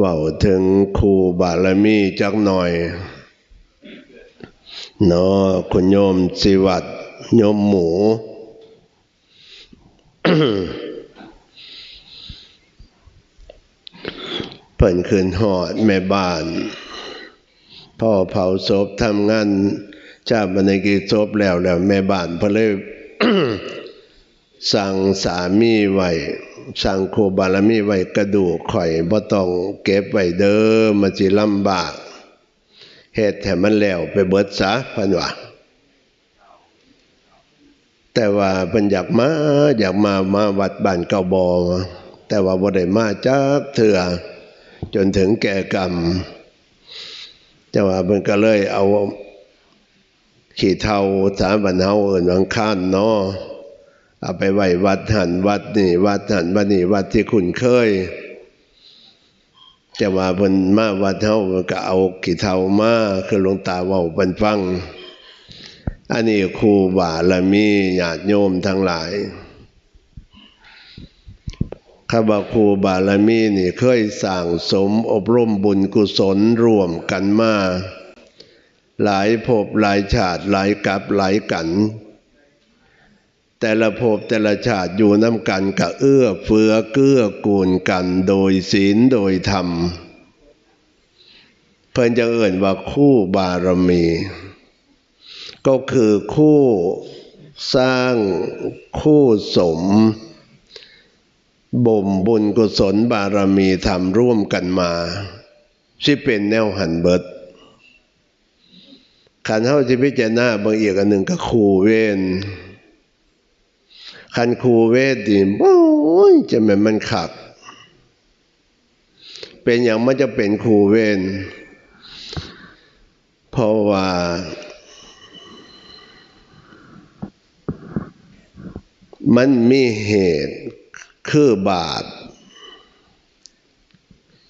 ว่าถึงครูบารมีจักหน่อยเนาะคุณโยมสิวัตรโยมหมู เปิ่นคืนหอดแม่บ้าน พ่อเผาศพทำงานชาบันกิจศพแล้วแล้วแม่บ้านพนเลยสั่งสามีไว้ สั่งครูบารมีไว้กระดูกข่อยบ่ต้องเก็บไว้เด้อมันสิลำบากเฮ็ดให้มันแล้วไปเบิดซะพิ่นว่าแต่ว่าเพิ่นอยากมาอยากมามาวัดบ้านเก่าบอแต่ว่าบ่ได้มาจักเถื่อจนถึงแก่กรรมแต่ว่าเพิ่นก็เลยเอา ขี้เท่าสาบันเฮาเอิ้นวังค้านเนาะ เอาไปไหว้วัดหันวัดนี่ วัดหันวัดนี่วัดที่คุ้นเคย แต่ว่าเพิ่นมาวัดเฮาเพิ่นก็เอาขี้เท่ามาคือหลวงตาเว้าเพิ่นฟัง อันนี้ครูบาละมีญาติโยมทั้งหลายข้าบาครูบาละมีนี่เคยสั่งสมอบรมบุญกุศลร่วมกันมา หลายภพหลายชาติหลายกับหลายกัน แต่ละภพแต่ละชาติอยู่น้ำกันกะเอื้อเฟื้อเกื้อกูลกันโดยศีลโดยธรรม เพิ่นจะเอ่นว่าคู่บารมี ก็คือคู่สร้างคู่สม บ่มบุญกุศลบารมีทำร่วมกันมาที่เป็นแนวหันเบิดขันเท่าที่พิจารณาบางอีกอันหนึ่งก็ครูเวน ขันครูเวทดีโอ้ยจะแม่นมันขักเป็นอย่างมันจะเป็นครูเวนเพราะว่ามันมีเหตุคือบาป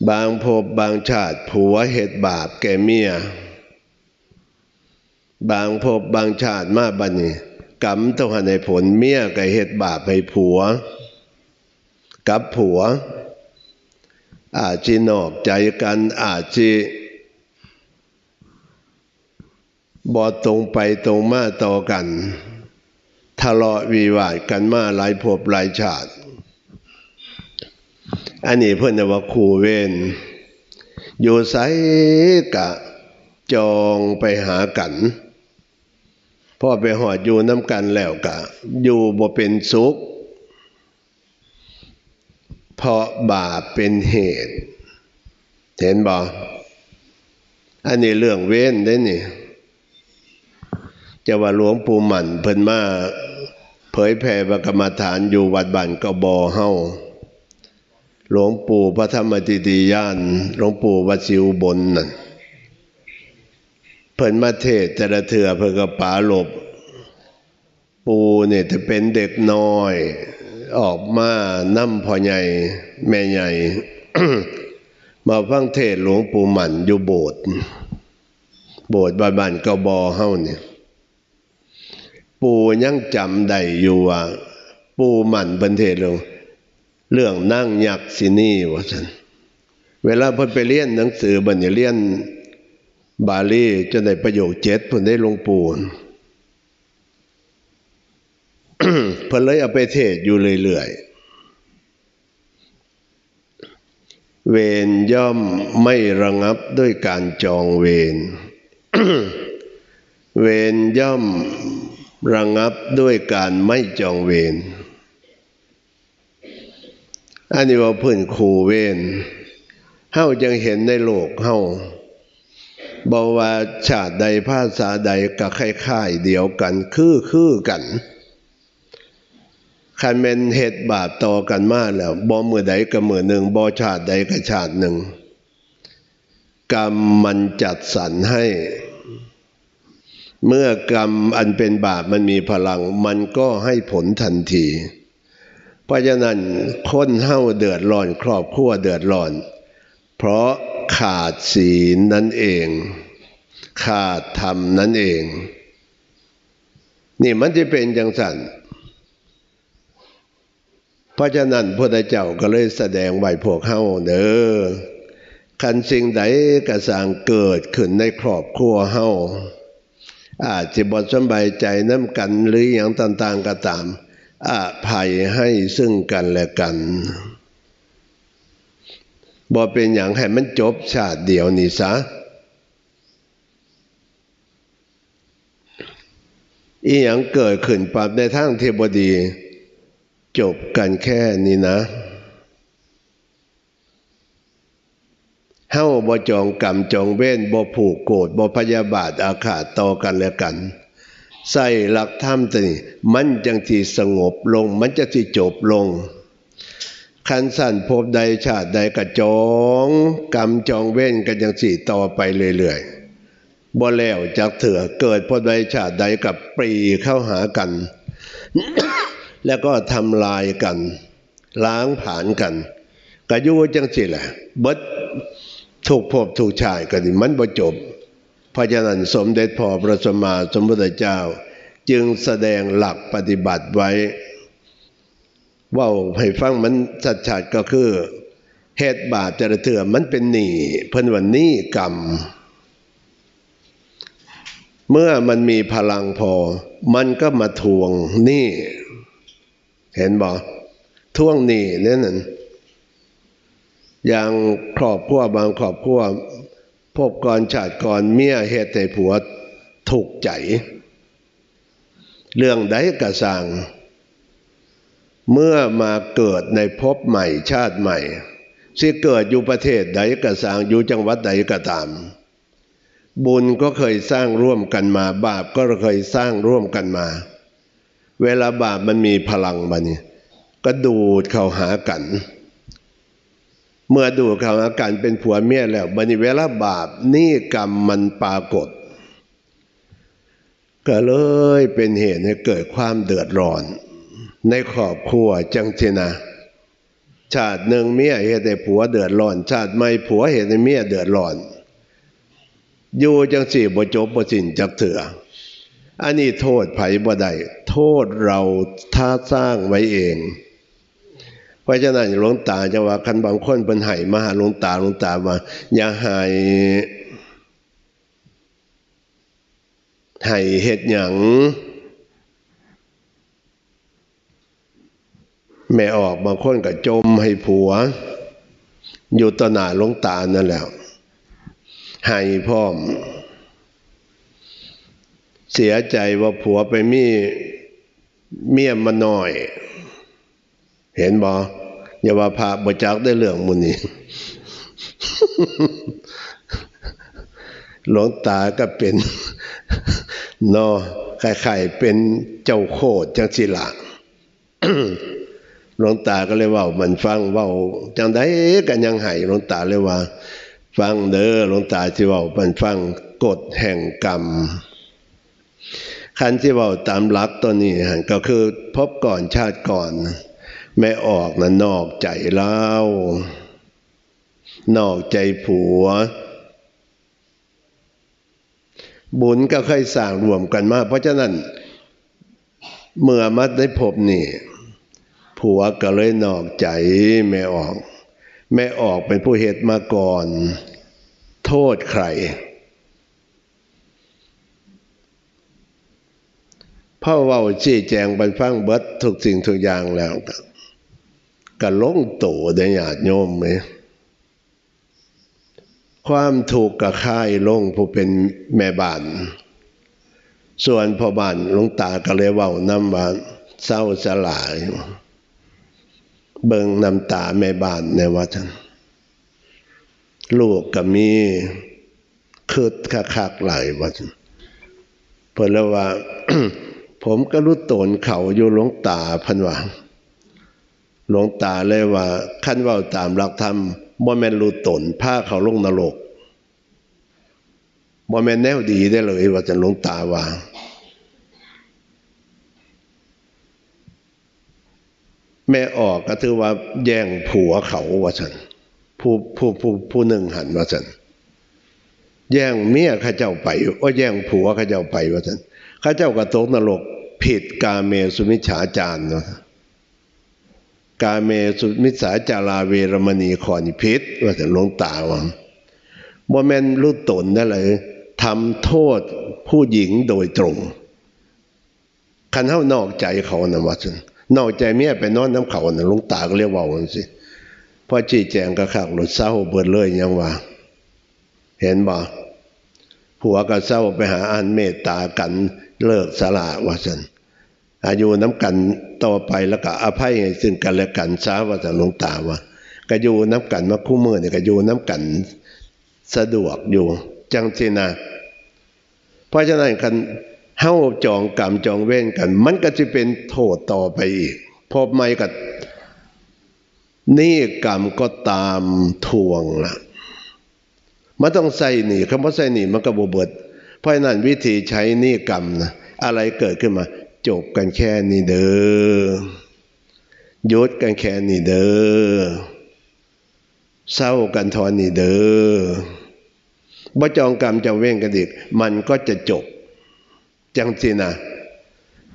บางภพบางชาติผัวเหตุบาปแก่เมีย บางภพบางชาติมาบัดนี้ กรรมต้องหันให้ผลเมียกับเหตุบาปให้ผัว กับผัว อาจจะนอกใจกันอาจจะบอดตรงไปตรงมาต่อกันทะเลาะวิวาทกันมาหลายภพหลายชาติ อันนี้เพื่อนว่าคูเวนอยู่ไสกะจองไปหากัน พ่อไปหอดอยู่น้ำกันแล้วกะ อยู่บ่เป็นสุข เพราะบาปเป็นเหตุ เห็นบ่อันนี้เรื่องเว้นได้นี่จะว่าหลวงปู่หมันเพิ่นมาเผยแผ่พระกรรมฐานอยู่วัดบ้านกบอเฮาหลวงปู่พระธรรมติติยาน หลวงปู่วัดสิวบนนั่น พิ่นมาเทศแต่ละเถื่อเพิ่นก็ป๋าหลบ ปูเนี่ยจะเป็นเด็กน้อย ออกมานั่มพ่อใหญ่ แม่ใหญ่ มาฟังเทศหลวงปู่หมันอยู่โบสถ์โบสถ์บ้านบ้านกบอเฮาเนี่ย ปูยังจำได้อยู่ว่าปูหมันบันเทศลงเรื่องนั่งยักษ์สินี่ว่าฉันเวลาเพิ่นไปเรียนหนังสือบันเรียน บาลีจนได้ประโยคเจ็ดเพิ่นได้ลงปูนเพิ่นเลยเอาไปเทศอยู่เรื่อยๆ เวรย่อมไม่ระงับด้วยการจองเวร เวรย่อมระงับด้วยการไม่จองเวร อันนี้ว่าเพื่อนครูเวรเฮาจังเห็นในโลกเฮา บอกว่าชาติใดภาษาใดก็คล้ายๆเดียวกัน คือคือกันคันเป็นเหตุบาปต่อกันมากแล้วบ่มือใดก็มือหนึ่งบ่ชาติใดก็ชาติหนึ่ง กรรมมันจัดสรรให้ เมื่อกรรมอันเป็นบาปมันมีพลัง มันก็ให้ผลทันที เพราะฉะนั้นคนเฮาเดือดร้อนครอบครัวเดือดร้อน เพราะ ขาดศีลนั่นเอง ขาดธรรมนั่นเอง นี่มันจะเป็นจังสันเพราะฉะนั้นพระเจ้าก็เลยแสดงไว้พวกเฮาเด้อคันสิ่งใดกระสร้างเกิดขึ้นในครอบครัวเฮาอาจจะบ่สำบายใจน้ำกันหรืออย่างต่างๆก็ตามอภัยให้ซึ่งกันและกัน บ่เป็นอย่างให้มันจบชาติเดียวนี่ซะอีหยังเกิดขึ้นปรับในทางเทบดี จบกันแค่นี้นะเฮ้าบ่จองกรรมจองเว้นบ่ผูกโกรธบ่พยาบาทอาฆาตต่อกันและกัน ใส่หลักธรรมตัวนี้มันจังสิสงบลง มันจะสิจบลง คันสั่นพบใดชาติใดกระจองกรรมจองเว้นกันจังสิต่อไปเรื่อยๆบ่แล้วจากเถื่อเกิดพบใดชาติใดกับปรีเข้าหากัน แล้วก็ทำลายกัน ล้างผลาญกันกะยู่จังสิแหละเบิดถูกพบถูกชายกันนี่มันบ่จบพระฉะนั้นสมเด็จพ่อพระสมมาสมพุทธเจ้า จึงแสดงหลักปฏิบัติไว้ ว่าให้ฟังมันชัดๆก็คือเหตุบาปแต่ละเถื่อมันเป็นหนี้เพิ่นว่าหนี้กรรม เมื่อมันมีพลังพอ มันก็มาทวงหนี้เห็นบ่ทวงหนี้เนั่ยนน่ะอย่างครอบครัวบางครอบครัวพบก่อนชาติก่อนเมียเหตุให้ผัวถูกใจ เรื่องใดกระสัง เมื่อมาเกิดในภพใหม่ชาติใหม่สิเกิดอยู่ประเทศใดกระสังอยู่จังหวัดใดก็ตาม บุญก็เคยสร้างร่วมกันมา บาปก็เคยสร้างร่วมกันมา เวลาบาปมันมีพลังมานี่ก็ดูดเข้าหากัน เมื่อดูเขาอาการเป็นผัวเมียแล้วบัดนิเวลาบาปนี่กรรมมันปรากฏ ก็เลยเป็นเหตุให้เกิดความเดือดร้อน ในครอบครัวจังสินะ ชาติหนึ่งเมียเหตุให้ผัวเดือดร้อน ชาติไม่ผัวเหตุให้เมียเดือดร้อน อยู่จังสี่บ่จบบ่สิ้นจักเถื่ออันนี้โทษไผบ่ได้โทษเราท่าสร้างไว้เอง เพราะฉะนั้นหลวงตาจะว่าคันบางคนเป็นไห้มาหาหลวงตาหลวงตาว่าอย่าหายให้เฮ็ดหยัง แม่ออกบางคนก็จมให้ผัว อยู่ต่อหน้าหลวงตานั่นแหละให้พร้อม เสียใจว่าผัวไปมีเมียมาหน่อย เห็นบ่อย่าว่าพระบ่จักได้เรื่องมุนีหลวงตาก็เป็นนอคล้ายๆเป็นเจ้าโคตรจังสิละ หลวงตาก็เลยว่ามันฟังว่าจังไดกันยังไห้หลวงตาเลยว่า ฟังเด้อหลวงตาที่ว่ามันฟังกฎแห่งกรรมคันที่ว่าตามหลักตัวนี้ก็คือพบก่อนชาติก่อนแม่ออกนะนอกใจเล่านอกใจผัว บุญก็เคยสร้างรวมกันมา เพราะฉะนั้น เมื่อมาได้พบนี่ ผัวก็เลยนอกใจแม่ออก แม่ออกเป็นผู้เหตุมาก่อน โทษใครพ่อเว่าชี้แจงบรรฟังเบิดทุกสิ่งทุกอย่างแล้วก็ก็ลงโตได้ญาติโยมไหมความถูกกระค่ายลงผู้เป็นแม่บ้าน ส่วนพ่อบ้านหลวงตาก็เลยเว้านำว่าเศร้าสลาย เบิงน้ำตาแม่บ้านในวัดท่านลูกก็มีคืดคักๆไหลายว่าซั่นเพิ่นแล้วว่า ผมก็รู้ตนเขาอยู่หลวงตาพันว่าหลวงตาเลยว่าขั้นว่าตามหลักธรรมบ่แม่นรู้ตนพาเขาลงนรกบ่แม่นแนวดีได้เลยว่าจะหลวงตาว่า แม่ออกก็ถือว่าแย่งผัวเขาว่าฉันผู้ผู้ผู้ผู้หนึ่งหันว่าฉันแย่งเมียข้าเจ้าไปว่าแย่งผัวข้าเจ้าไปว่าฉันข้าเจ้าก็ตกนรกผิดกาเมสุมิจฉาจารเนาะกาเมสุมิจฉาจาราเวรมณีขอนิพิษว่าฉันหลวงตาว่าบ่แม่นรู้ตนนั่นเลยทำโทษผู้หญิงโดยตรง คันเฮานอกใจเขานะว่าซั่น นอกใจเมียไปนอนน้ำเขาน่ะหลวงตาก็เรียกว่าจังซี่พอชี้แจงก็คักหลุดเศร้าเบิดเลยยังว่า เห็นบ่ผัวก็เศร้าไปหาอันเมตตากันเลิกสละว่าซั่นอายุน้ำกันต่อไปแล้วก็อภัยให้ซึ่งกันและกันซาว่าซั่นหลวงตาว่าก็อยู่น้ำกันมาคู่มือเนี่ยก็อยู่น้ำกันสะดวกอยู่จังสินะเพราะฉะนั้นคัน เฮาจองกรรมจองเว้นกัน มันก็จะเป็นโทษต่อไปอีกพบไม่กับนี่กรรมก็ตามทวงละมันต้องใส่หนีคำว่าใส่หนีมันก็บเบิด เพราะนั้นวิธีใช้นี่กรรมนะอะไรเกิดขึ้นมา จบกันแค่นี้เด้อยุดกันแค่นี้เด้อเศร้ากันทอนนี่เด้อบ่จองกรรมจะเว้งกันอีกมันก็จะจบ จังสินะ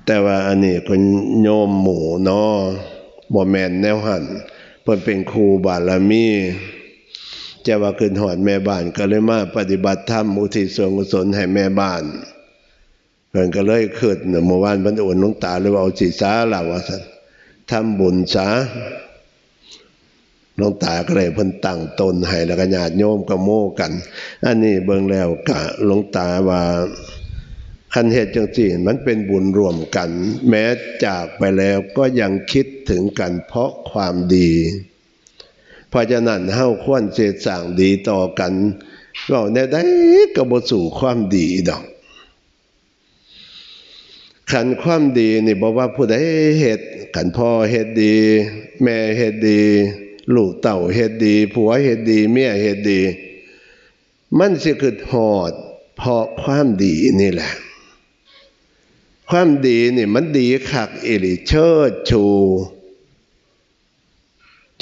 แต่ว่าอันนี้คนโยมหมู่เนาะบ่แมนแนวหันเพิ่นเป็นครูบารมีจะว่าขึ้นหอดแม่บ้านก็เลยมาปฏิบัติธรรมอุทิศส่วนกุศลให้แม่บ้านเพิ่นก็เลยขึ้นเมื่อวานเพิ่นโอนหลวงตาเลยว่าเอาสิสาล่ะว่าซั่นทำบุญซะหลวงตาก็เลยเพิ่นตั้งตนให้แล้วก็ญาติโยมก็โม้กัน อันนี้เบิ่งแล้วกะหลวงตาว่า คันเหตุจังซี่มันเป็นบุญรวมกัน แม้จากไปแล้วก็ยังคิดถึงกันเพราะความดีเพราะฉะนั้นเฮาควรเสดสางดีต่อกันเว้าแนวใดก็บ่สู่ความดีดอกขันความดีนี่บอกว่าผู้ใดเฮ็ดขันพ่อเฮ็ดดี แม่เฮ็ดดี ลูกเต่าเฮ็ดดี ผัวเฮ็ดดี เมียเฮ็ดดี มันสิคือหอดเพราะความดีนี่แหละ ความดีนี่มันดีคักอิริเชิดชู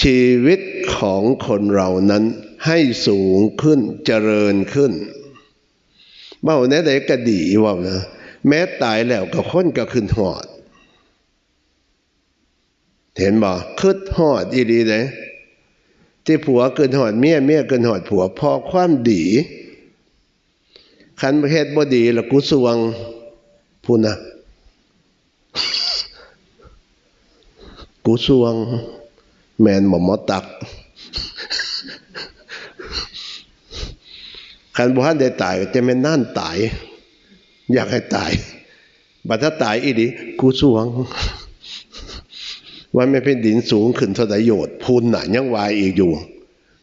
ชีวิตของคนเรานั้นให้สูงขึ้นเจริญขึ้นเบ้าแน่ใดก็ดีว่านะแม้ตายแล้วก็ค้นก็ขึ้นหอด เห็นบ่ขึ้นหอดอีดีเลยที่ผัวเกินหอดเมียเมียเกินหอดผัวพอความดีคันประเทศบ่ดีล้วกูสวงพูนะ กูสวง แมนหมอมอตักคันบ่ทันได้ตายจะแม่นนั่นตาย อยากให้ตาย บัดถ้าตายอีดีกูสวง ว่าไม่เป็นดินสูงขึ้นท่าไดโยดพูนหนายังวายอีกอยู่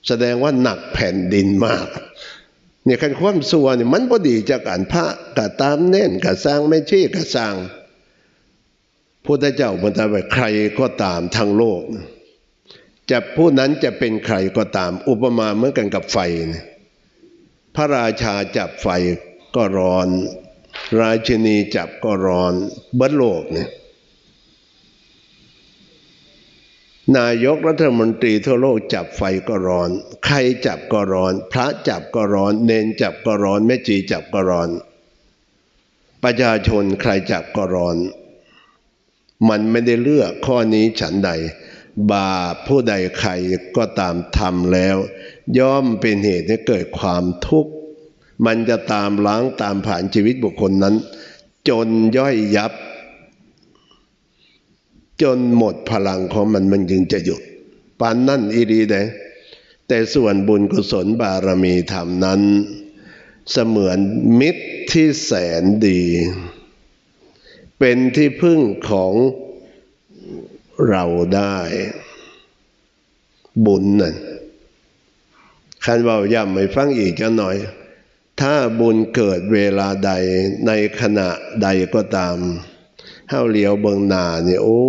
แสดงว่าหนักแผ่นดินมากเนี่ยคันความสัวเนี่ยมันพอดีจากการพระกะตามเน่นกะสร้างไม่ใช่กะสร้าง พุทธเจ้าบรรดาไว้ใครก็ตามทั้งโลก จะผู้นั้นจะเป็นใครก็ตาม อุปมาเหมือนกันกับไฟนพระราชาจับไฟก็ร้อน ราชินีจับก็ร้อน เบิดโลกเนี่ยนายกรัฐมนตรีทั่วโลกจับไฟก็ร้อน ใครจับก็ร้อน พระจับก็ร้อน เนนจับก็ร้อนแม่จีจับก็ร้อน ประชาชนใครจับก็ร้อน มันไม่ได้เลือกข้อนี้ฉันใด บาปผู้ใดใครก็ตามทำแล้ว ย่อมเป็นเหตุให้เกิดความทุกข์ มันจะตามล้างตามผ่านชีวิตบุคคลนั้น จนย่อยยับ จนหมดพลังของมันมันจึงจะหยุดปานนั่นอีดีเดแต่ส่วนบุญกุศลบารมีธรรมนั้น เสมือนมิตรที่แสนดี เป็นที่พึ่งของเราได้ บุญนั่นคันเว่าย้ำให้ฟังอีกจะหน่อย ถ้าบุญเกิดเวลาใดในขณะใดก็ตามเฮาเหลียวเบิงหนาเนี่ยโอ้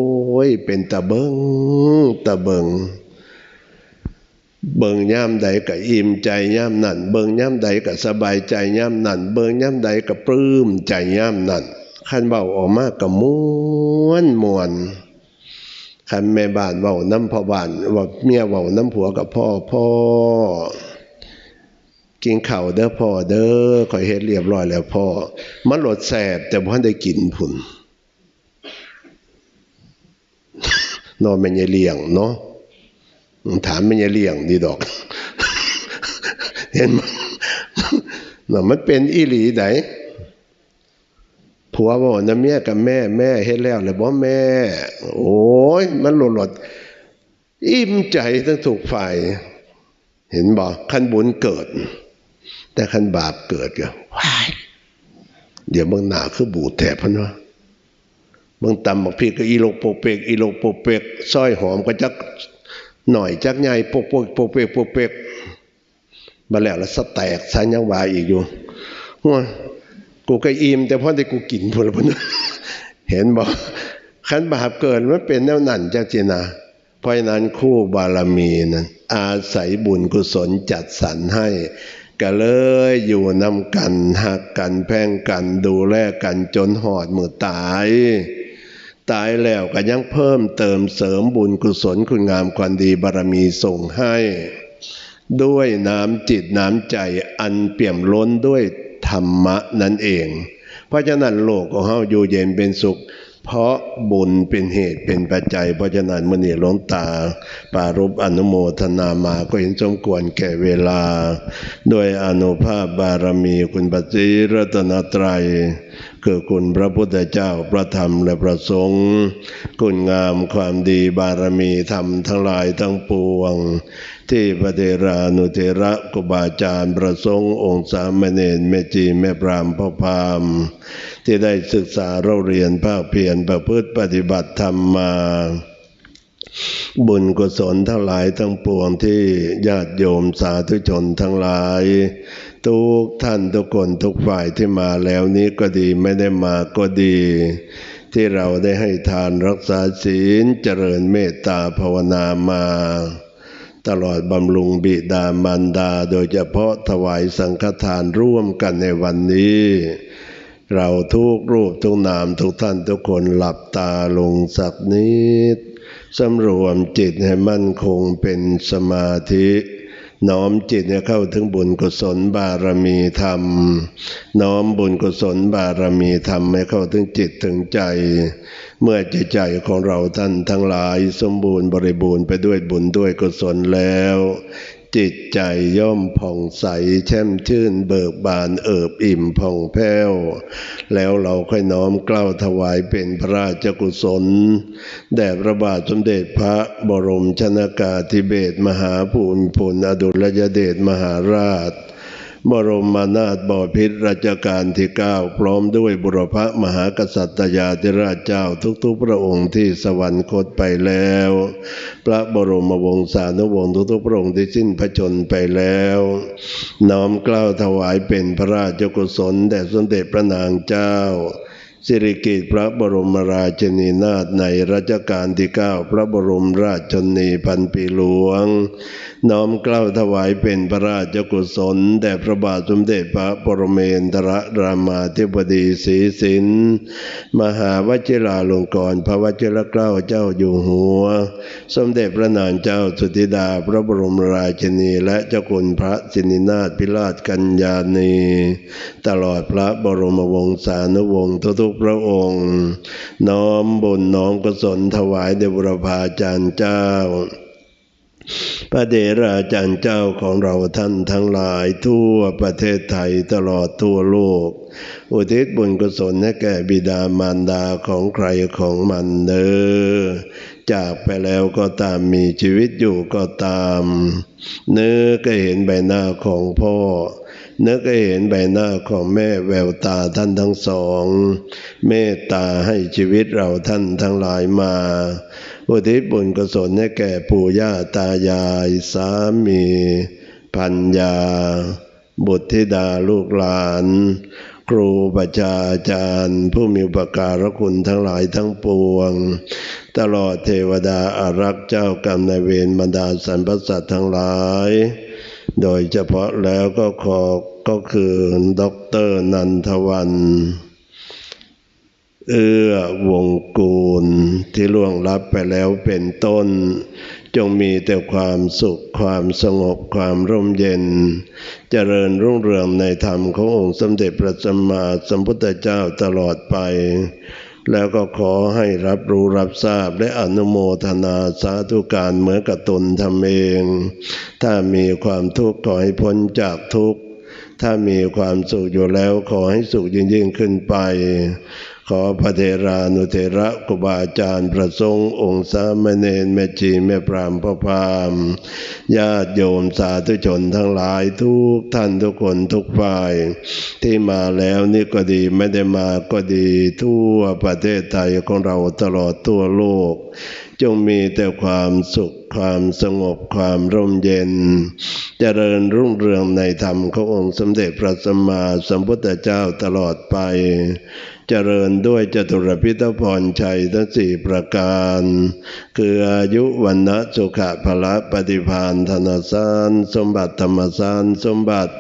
ย เป็นตะเบิงตะเบิงเบิงย่ำใดก็อิ่มใจย่ำนั่น เบิงย่ำใดก็สบายใจย่ำนั่น เบิงย่ำใดก็ปลื้มใจย่ำนั่น คันเบาออกมาก็ม้วนมวนคันแม่บ้านเบาน้ำพ่อบ้านว่าเมียเบาน้ำผัวกับพ่อพ่อกินข้าวเด้อพ่อเด้อคอยเฮ็ดเรียบร้อยแล้วพ่อมันหลดแสบแต่พ่อได้กินผุนนอนไม่ยเลี้ยงเนาะถามไม่ยเลี้ยงดีดอก เห็นไหมน่ะมันเป็นอีหลีได ผัวบอกนะเมียกับแม่แม่เฮ็ดแล้วเลยบ่แม่ โอ้ยมันหลดหลดอิ่มใจทั้งถูกฝ่าย เห็นบ่คันบุญเกิด แต่คันบาปเกิดก็ว้ายเดี๋ยวบางหนาคือบูดแถบพันวะบางตำบางพี่ก็อีโลกโปกเปกอีโลกโปกเปกซอยหอมก็จักหน่อยจักใหญ่โปกโปกโปกเปกโปกเปกมาแล้วแล้วสแตกสายยังวายอีกอยู่ว่า กูก็อิ่มแต่พอได้กูกินพนละพนเห็นบอกขันบาปเกิดมันเป็นแนวนั่นจังจีนะเพราะฉะนั้นคู่บารมีนั้นอาศัยบุญกุศลจัดสรรให้ก็เลยอยู่นำกันหักกันแพ่งกันดูแลกันจนหอดมือตาย ตายแล้วก็ยังเพิ่มเติมเสริมบุญกุศลคุณงามความดีบารมีส่งให้ ด้วยน้ำจิตน้ำใจอันเปี่ยมล้นด้วย ธรรมะนั่นเอง เพราะฉะนั้นโลกของเฮาอยู่เย็นเป็นสุข เพราะบุญเป็นเหตุเป็นปัจจัย เพราะฉะนั้นมื่อนี้หลวงตา ปารุปอนุโมทนามาก็เห็นสมควรแก่เวลาด้วยอนุภาพบารมีคุณปฏิรัตนตรัย คือคุณพระพุทธเจ้าพระธรรมและพระสงฆ์คุณงามความดีบารมีธรรมทั้งหลายทั้งปวง ที่พระเทรานุเทระกุบาจารย์ประสงค์องค์สามเณรแม่จีแม่พรามพ่อพาม ที่ได้ศึกษาเราเรียนภาคเพียรประพฤติปฏิบัติธรรมมาบุญกุศลทั้งหลายทั้งปวงที่ญาติโยมสาธุชนทั้งหลาย ทุกท่านทุกคนทุกฝ่ายที่มาแล้วนี้ก็ดีไม่ได้มาก็ดี ที่เราได้ให้ทานรักษาศีลเจริญเมตตาภาวนามา ตลอดบำรุงบิดามารดาโดยเฉพาะถวายสังฆทานร่วมกันในวันนี้ เราทุกรูปทุกนามทุกท่านทุกคนหลับตาลงสักนิดสำรวมจิตให้มั่นคงเป็นสมาธิ น้อมจิตเข้าถึงบุญกุศลบารมีธรรม น้อมบุญกุศลบารมีธรรมให้เข้าถึงจิตถึงใจ เมื่อจิตใจของเราท่านทั้งหลายสมบูรณ์บริบูรณ์ไปด้วยบุญด้วยกุศลแล้ว จิตใจย่อมผ่องใสแช่มชื่นเบิกบานเอิบอิ่มผ่องแผ้ว แล้วเราค่อยน้อมเกล้าถวายเป็นพระราชกุศล แด่พระบาทสมเด็จพระบรมชนากาธิเบศมหาภูมิพลอดุลยเดชมหาราช บรมมานาถบพิตรราชการที่เก้าพร้อมด้วยบุรพมหากษัตริยาธิราชเจ้าทุกๆ พระองค์ที่สวรรคตไปแล้ว พระบรมวงศานุวงศ์ทุกๆ พระองค์ที่สิ้นพระชนไปแล้ว น้อมเกล้าถวายเป็นพระราชกุศลแด่สมเด็จพระนางเจ้า สิริกิติ์พระบรมราชินีนาถในรัชกาลที่เก้าพระบรมราชชนนีพันปีหลวง น้อมเกล้าถวายเป็นพระราชกุศล แด่พระบาทสมเด็จพระปรเมนทรรามาธิบดีศรีสินมหาวชิราลงกรณ์พระวชิรเกล้าเจ้าอยู่หัว สมเด็จพระนางเจ้าสุธิดาพระบรมราชินีและเจ้าคุณพระสินินาถพิราชกัญญาณี ตลอดพระบรมวงศานุวงศ์ทุกพระองค์ น้อมบุญน้อมกุศลถวายเดบุรพาจารย์เจ้า พระเดชราจารย์เจ้าของเราท่านทั้งหลายทั่วประเทศไทยตลอดทั่วโลก อุทิศบุญกุศลให้แก่บิดามารดาของใครของมันเนอจากไปแล้วก็ตามมีชีวิตอยู่ก็ตาม เนื้อก็เห็นใบหน้าของพ่อ เนื้อก็เห็นใบหน้าของแม่แววตาท่านทั้งสอง เมตตาให้ชีวิตเราท่านทั้งหลายมาอุทิศบุญกุศลให้แก่ปู่ย่าตายายสามีพัญญา บุตรธิดาลูกหลาน ครูประชาอาจารย์ ผู้มีอุปการคุณทั้งหลายทั้งปวง ตลอดเทวดาอารักษ์เจ้ากรรมนายเวรบรรดาสรรพสัตว์ทั้งหลาย โดยเฉพาะแล้วก็ขอก็คือด็อกเตอร์นันทวัน เอื้อวงกูลที่ล่วงลับไปแล้วเป็นต้น จงมีแต่ความสุขความสงบความร่มเย็น เจริญรุ่งเรืองในธรรมขององค์สมเด็จพระสัมมาสัมพุทธเจ้าตลอดไป แล้วก็ขอให้รับรู้รับทราบและอนุโมทนาสาธุการเหมือนกับตนทำเอง ถ้ามีความทุกข์ขอให้พ้นจากทุกข์ ถ้ามีความสุขอยู่แล้วขอให้สุขยิ่งยิ่งขึ้นไป ขอพระเทรานุเทระครูบาอาจารย์ประสงค์องค์สามเณรแม่ชีแม่พรามพ่อพามญาติโยมสาธุชนทั้งหลายทุกท่านทุกคนทุกฝ่าย ที่มาแล้วนี่ก็ดีไม่ได้มาก็ดีทั่วประเทศไทยของเราตลอดทั่วโลก จงมีแต่ความสุขความสงบความร่มเย็น เจริญรุ่งเรืองในธรรมขององค์สมเด็จพระสัมมาสัมพุทธเจ้าตลอดไป เจริญด้วยจตุรพิทพรชัยทั้งสี่ประการ คืออายุวันนะสุขะพละปฏิพานธนสารสมบัติธรรมสารสมบัติ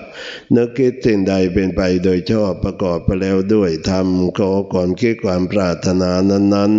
นึกคิดสิ่งใดเป็นไปโดยชอบประกอบไปแล้วด้วยธรรมขอความคิดความปรารถนานั้น